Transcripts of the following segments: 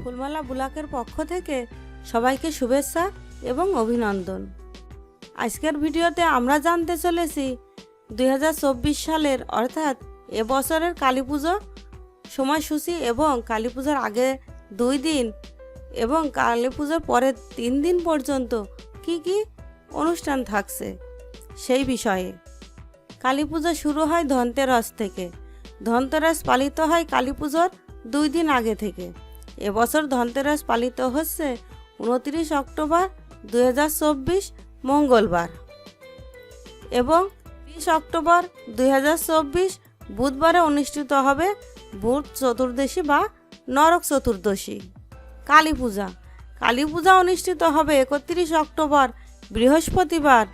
ফুলমালা বুলাকের পক্ষ থেকে সবাইকে শুভেচ্ছা এবং অভিনন্দন। আজকের ভিডিওতে আমরা জানতে চলেছি দুই হাজার চব্বিশ সালের, অর্থাৎ এবছরের কালী পুজো সময়সূচি এবং কালী পুজোর আগে দুই দিন এবং কালী পুজোর পরের তিন দিন পর্যন্ত কি কি অনুষ্ঠান থাকছে সেই বিষয়ে। কালী পুজো শুরু হয় ধনতেরাস থেকে। ধনতেরাস পালিত হয় কালী পুজোর দুই দিন আগে থেকে। এবছর ধনতেরাস পালিত হচ্ছে উনত্রিশ অক্টোবর দু হাজার চব্বিশ মঙ্গলবার এবং তিরিশ অক্টোবর দুই হাজার চব্বিশ বুধবারে অনুষ্ঠিত হবে বুধ চতুর্দশী বা নরক চতুর্দশী। কালী পূজা। কালী পূজা অনুষ্ঠিত হবে একত্রিশ অক্টোবর বৃহস্পতিবার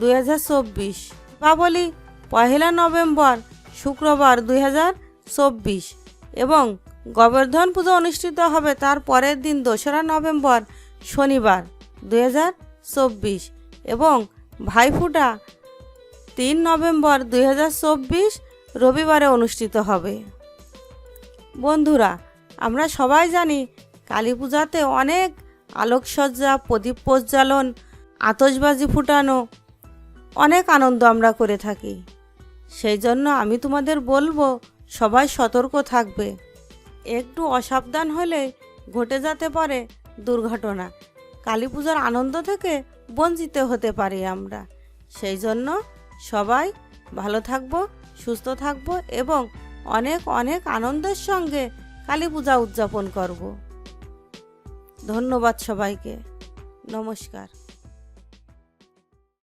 দুই হাজার চব্বিশ। দীপাবলি পহেলা নভেম্বর শুক্রবার দুই হাজার চব্বিশ এবং গোবর্ধন পুজো অনুষ্ঠিত হবে তার পরের দিন দোসরা নভেম্বর শনিবার দুই হাজার চব্বিশ এবং ভাইফোঁটা তিন নভেম্বর দুই হাজার চব্বিশ রবিবারে অনুষ্ঠিত হবে। বন্ধুরা, আমরা সবাই জানি কালী পূজাতে অনেক আলোকসজ্জা, প্রদীপ প্রজ্বালন আতসবাজি ফুটানো অনেক আনন্দ আমরা করে থাকি। সেই জন্য আমি তোমাদের বলব, সবাই সতর্ক থাকবে। একটু অসাবধান হলে ঘটে যেতে পারে দুর্ঘটনা। কালী পূজার আনন্দ থেকে বঞ্চিত হতে পারি আমরা। সেই জন্য সবাই ভালো থাকব, সুস্থ থাকব এবং অনেক অনেক আনন্দের সঙ্গে কালী পূজা উদযাপন করব। ধন্যবাদ সবাইকে। নমস্কার।